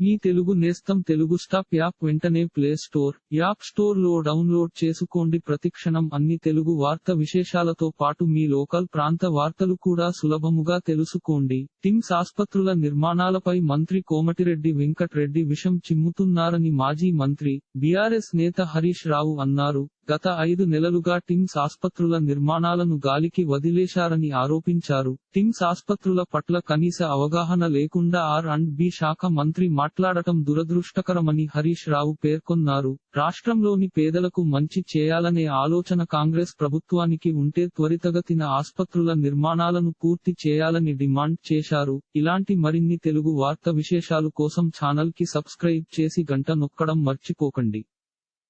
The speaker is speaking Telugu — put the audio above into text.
మీ తెలుగు నేస్తం తెలుగు స్టాప్ యాప్ వెంటనే ప్లే స్టోర్ యాప్ స్టోర్లో డౌన్లోడ్ చేసుకోండి. ప్రతిక్షణం అన్ని తెలుగు వార్త విశేషాలతో పాటు మీ లోకల్ ప్రాంత వార్తలు కూడా సులభముగా తెలుసుకోండి. టిమ్స్ ఆస్పత్రుల నిర్మాణాలపై మంత్రి కోమటిరెడ్డి వెంకట్రెడ్డి విషం చిమ్ముతున్నారని మాజీ మంత్రి బీఆర్ఎస్ నేత హరీష్ రావు అన్నారు. గత ఐదు నెలలుగా టిమ్స్ ఆస్పత్రుల నిర్మాణాలను గాలికి వదిలేశారని ఆరోపించారు. టిమ్స్ ఆస్పత్రుల పట్ల కనీస అవగాహన లేకుండా ఆర్ అండ్ బి శాఖ మంత్రి మాట్లాడటం దురదృష్టకరమని హరీష్ రావు పేర్కొన్నారు. రాష్ట్రంలోని పేదలకు మంచి చేయాలనే ఆలోచన కాంగ్రెస్ ప్రభుత్వానికి ఉంటే త్వరితగతిన ఆస్పత్రుల నిర్మాణాలను పూర్తి చేయాలని డిమాండ్ చేశారు. ఇలాంటి మరిన్ని తెలుగు వార్త విశేషాలు కోసం ఛానల్కి సబ్స్క్రైబ్ చేసి గంట నొక్కడం మర్చిపోకండి.